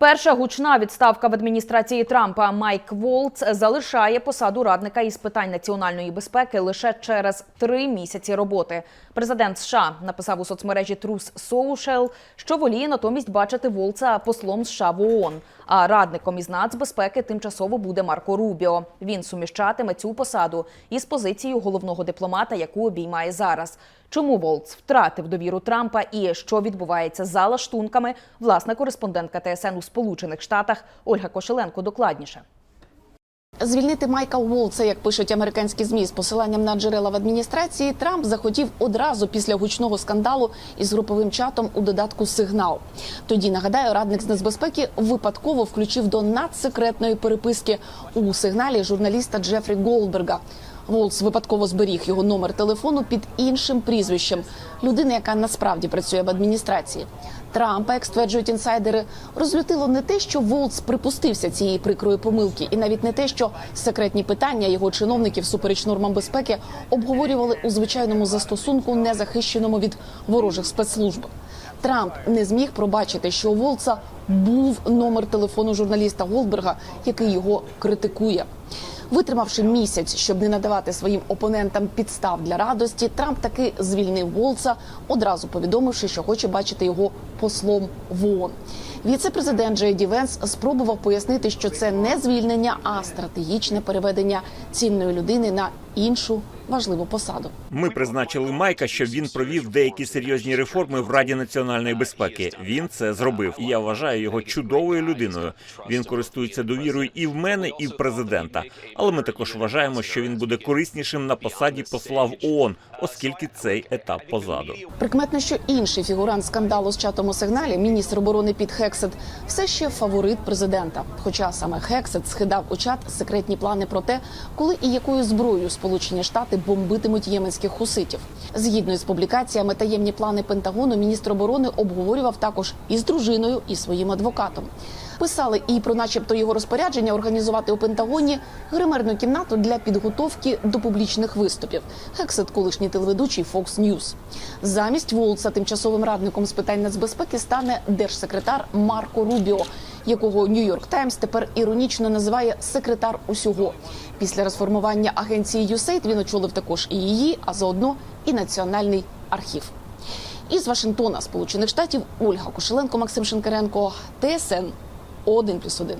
Перша гучна відставка в адміністрації Трампа Майк Волц залишає посаду радника із питань національної безпеки лише через три місяці роботи. Президент США написав у соцмережі Трус Соушел, що воліє натомість бачити Волца послом США в ООН. А радником із нацбезпеки тимчасово буде Марко Рубіо. Він суміщатиме цю посаду із позицією головного дипломата, яку обіймає зараз. Чому Волц втратив довіру Трампа і що відбувається за лаштунками? Власна кореспондентка ТСН у Сполучених Штатах Ольга Кошеленко докладніше. Звільнити Майка Волца, як пишуть американські змі з посиланням на джерела в адміністрації, Трамп захотів одразу після гучного скандалу із груповим чатом у додатку Сигнал. Тоді нагадаю, радник з нацбезпеки випадково включив до надсекретної переписки у сигналі журналіста Джефрі Голдберга. Волц випадково зберіг його номер телефону під іншим прізвищем людини, яка насправді працює в адміністрації. Трампа, як стверджують інсайдери, розлютило не те, що Волц припустився цієї прикрої помилки, і навіть не те, що секретні питання його чиновників супереч нормам безпеки обговорювали у звичайному застосунку, не захищеному від ворожих спецслужб. Трамп не зміг пробачити, що у Волца був номер телефону журналіста Голдберга, який його критикує. Витримавши місяць, щоб не надавати своїм опонентам підстав для радості, Трамп таки звільнив Волца, одразу повідомивши, що хоче бачити його послом в ООН. Віце-президент Джей Венс спробував пояснити, що це не звільнення, а стратегічне переведення цінної людини на іншу важливу посаду. Ми призначили Майка, щоб він провів деякі серйозні реформи в Раді національної безпеки. Він це зробив. І я вважаю його чудовою людиною. Він користується довірою і в мене, і в президента. Але ми також вважаємо, що він буде кориснішим на посаді посла в ООН, оскільки цей етап позаду. Прикметно, що інший фігурант скандалу з чатом у сигналі, міністр оборони Піт Хексет, все ще фаворит президента. Хоча саме Хексет схидав у чат секретні плани про те, коли і якою зброєю Сполучені Штати бомбитимуть єменських хуситів. Згідно із публікаціями, таємні плани Пентагону міністр оборони обговорював також із дружиною і своїм адвокатом. Писали і про, начебто, його розпорядження організувати у Пентагоні гримерну кімнату для підготовки до публічних виступів. Хексет, колишній телеведучий Fox News. Замість Волца тимчасовим радником з питань нацбезпеки стане держсекретар Марко Рубіо, якого Нью-Йорк Таймс тепер іронічно називає секретар усього. Після розформування агенції USAID він очолив також і її, а заодно і національний архів. Із Вашингтона, Сполучених Штатів, Ольга Кошеленко, Максим Шинкаренко, ТСН 1+,1.